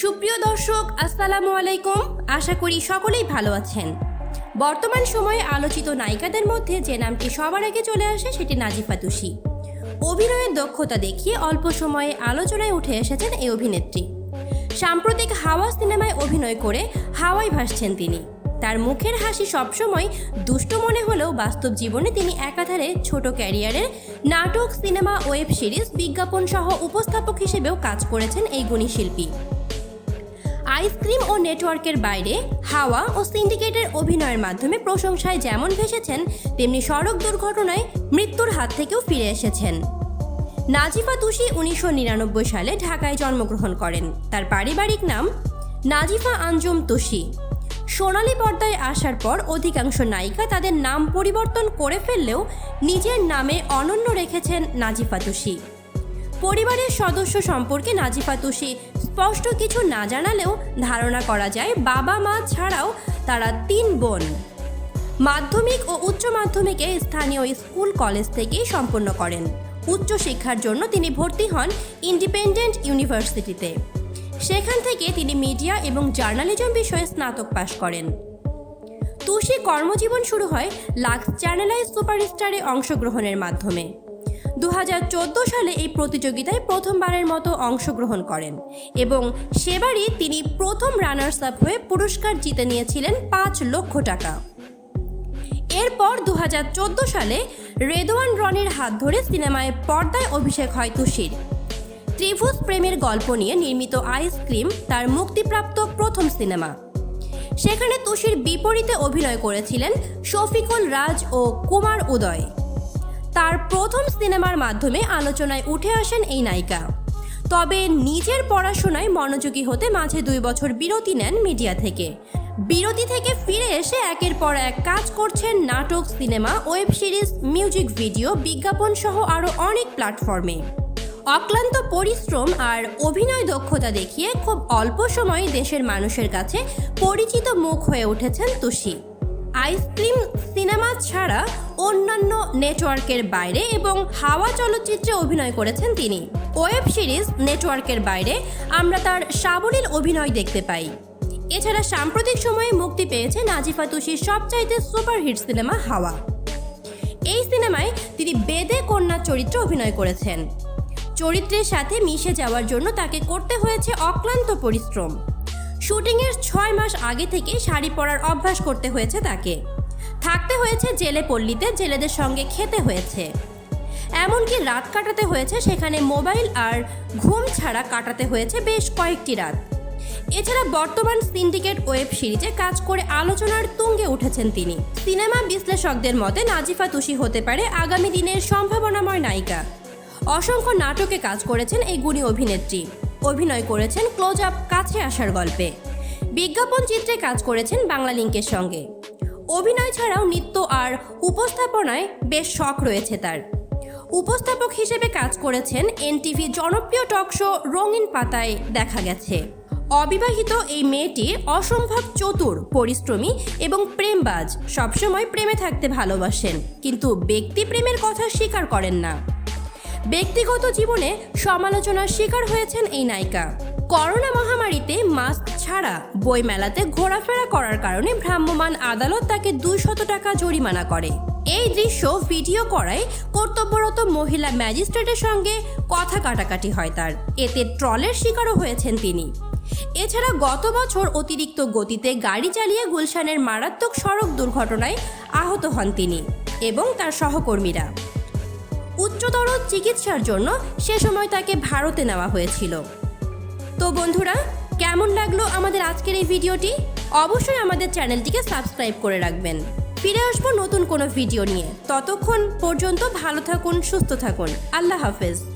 সুপ্রিয় দর্শক, আসসালামু আলাইকুম। আশা করি সকলেই ভালো আছেন। বর্তমান সময়ে আলোচিত নায়িকাদের মধ্যে যে নামটি সবার আগে চলে আসে সেটি নাজিফা তুষি অভিনয়ের দক্ষতা দেখিয়ে অল্প সময়ে আলোচনায় উঠে এসেছেন এই অভিনেত্রী। সাম্প্রতিক হাওয়া সিনেমায় অভিনয় করে হাওয়ায় ভাসছেন তিনি। তার মুখের হাসি সবসময় দুষ্ট মনে হলেও বাস্তব জীবনে তিনি একাধারে ছোট ক্যারিয়ারের নাটক, সিনেমা, ওয়েব সিরিজ, বিজ্ঞাপন সহ উপস্থাপক হিসেবেও কাজ করেছেন এই গুণী শিল্পী। আইসক্রিম ও নেটওয়ার্কের বাইরে হাওয়া ও সিন্ডিকেটের অভিনয়ের মাধ্যমে প্রশংসায় যেমন ভেসেছেন, তেমনি সড়ক দুর্ঘটনায় মৃত্যুর হাত থেকেও ফিরে এসেছেন। নাজিফা তুষি উনিশশো নিরানব্বই সালে ঢাকায় জন্মগ্রহণ করেন। তার পারিবারিক নাম নাজিফা আঞ্জুম তুষি। সোনালী পর্দায় আসার পর অধিকাংশ নায়িকা তাদের নাম পরিবর্তন করে ফেললেও নিজের নামে অনন্য রেখেছেন নাজিফা তুষি। পরিবারের সদস্য সম্পর্কে নাজিফা তুষি স্পষ্ট কিছু না জানালেও ধারণা করা যায় বাবা মা ছাড়াও তারা তিন বোন। মাধ্যমিক ও উচ্চ মাধ্যমিকে স্থানীয় স্কুল কলেজ থেকেই সম্পন্ন করেন। উচ্চ শিক্ষার জন্য তিনি ভর্তি হন ইন্ডিপেন্ডেন্ট ইউনিভার্সিটিতে। সেখান থেকে তিনি মিডিয়া এবং জার্নালিজম বিষয়ে স্নাতক পাশ করেন। তুষি কর্মজীবন শুরু হয় লাক্স চ্যানেলাইজ সুপারস্টারে অংশগ্রহণের মাধ্যমে। দু হাজার চোদ্দ সালে এই প্রতিযোগিতায় প্রথমবারের মতো অংশগ্রহণ করেন এবং সেবারই তিনি প্রথম রানার্স আপ হয়ে পুরস্কার জিতে নিয়েছিলেন পাঁচ লক্ষ টাকা। এরপর দু হাজার চোদ্দ সালে রেদওয়ান রনির হাত ধরে সিনেমায় পর্দায় অভিষেক হয় তুষির। ত্রিভুজ প্রেমের গল্প নিয়ে নির্মিত আইসক্রিম তার মুক্তিপ্রাপ্ত প্রথম সিনেমা। সেখানে তুষির বিপরীতে অভিনয় করেছিলেন শফিকুল রাজ ও কুমার উদয়। তার প্রথম সিনেমার মাধ্যমে আলোচনায় উঠে আসেন এই নায়িকা। তবে নিজের পড়াশোনায় মনোযোগী হতে মাঝে দুই বছর বিরতি নেন মিডিয়া থেকে। বিরতি থেকে ফিরে এসে একের পর এক কাজ করছেন নাটক, cinema, web series, music video, বিজ্ঞাপন সহ আরও অনেক প্ল্যাটফর্মে। অক্লান্ত পরিশ্রম আর অভিনয় দক্ষতা দেখিয়ে খুব অল্প সময়ে দেশের মানুষের কাছে পরিচিত মুখ হয়ে উঠেছেন তুষি। আইসক্রিম সিনেমা ছাড়া অন্যান্য নেটওয়ার্কের বাইরে এবং হাওয়া চলচ্চিত্রে অভিনয় করেছেন তিনি। ওয়েব সিরিজ নেটওয়ার্কের বাইরে আমরা তার সাবলীল অভিনয় দেখতে পাই। এছাড়া সাম্প্রতিক সময়ে মুক্তি পেয়েছে নাজিফা তুষির সবচাইতে সুপারহিট সিনেমা হাওয়া। এই সিনেমায় তিনি বেদে কন্যা চরিত্রে অভিনয় করেছেন। চরিত্রের সাথে মিশে যাওয়ার জন্য তাকে করতে হয়েছে অক্লান্ত পরিশ্রম। শুটিংয়ের ছয় মাস আগে থেকে শাড়ি পরার অভ্যাস করতে হয়েছে তাকে। থাকতে হয়েছে জেলে পল্লীতে, জেলেদের সঙ্গে খেতে হয়েছে। এমনকি রাত কাটাতে হয়েছে সেখানে মোবাইল আর ঘুম ছাড়া কাটাতে হয়েছে বেশ কয়েকটি রাত। এছাড়া বর্তমান সিন্ডিকেট ওয়েব সিরিজে কাজ করে আলোচনার তুঙ্গে উঠেছেন তিনি। সিনেমা বিশ্লেষকদের মতে নাজিফা তুষি হতে পারে আগামী দিনের সম্ভাবনাময় নায়িকা। অসংখ্য নাটকে কাজ করেছেন এই গুণী অভিনেত্রী। অভিনয় করেছেন ক্লোজ আপ কাছে আসার গল্পে। বিজ্ঞাপন চিত্রে কাজ করেছেন বাংলা লিঙ্কের সঙ্গে। অভিনয় ছাড়াও নৃত্য আর উপস্থাপনায় বেশ শখ রয়েছে তার। উপস্থাপক হিসেবে কাজ করেছেন এনটিভি জনপ্রিয় টক শো রঙিন পাতায় দেখা গেছে। অবিবাহিত এই মেয়েটি অসম্ভব চতুর, পরিশ্রমী এবং প্রেমবাজ। সবসময় প্রেমে থাকতে ভালোবাসেন, কিন্তু ব্যক্তি প্রেমের কথা স্বীকার করেন না। ব্যক্তিগত জীবনে সমালোচনার শিকার হয়েছেন এই নায়িকা। করোনা মহামারীতে মাস্ক ছাড়া বইমেলাতে ঘোরাফেরা করার কারণে ভ্রাম্যমাণ আদালত তাকে দুইশত টাকা জরিমানা করে। এই দৃশ্য ভিডিও করায় কর্তব্যরত মহিলা ম্যাজিস্ট্রেটের সঙ্গে কথা কাটাকাটি হয় তার। এতে ট্রলের শিকারও হয়েছেন তিনি। এছাড়া গত বছর অতিরিক্ত গতিতে গাড়ি চালিয়ে গুলশানের মারাত্মক সড়ক দুর্ঘটনায় আহত হন তিনি এবং তার সহকর্মীরা। উচ্চতর চিকিৎসার জন্য সে সময় তাকে ভারতে নেওয়া হয়েছিল। তো বন্ধুরা, কেমন লাগল আমাদের আজকের এই ভিডিওটি? অবশ্যই আমাদের চ্যানেলটিকে সাবস্ক্রাইব করে রাখবেন। ফিরে আসব নতুন কোনো ভিডিও নিয়ে। ততক্ষণ পর্যন্ত ভালো থাকুন, সুস্থ থাকুন। আল্লাহ হাফেজ।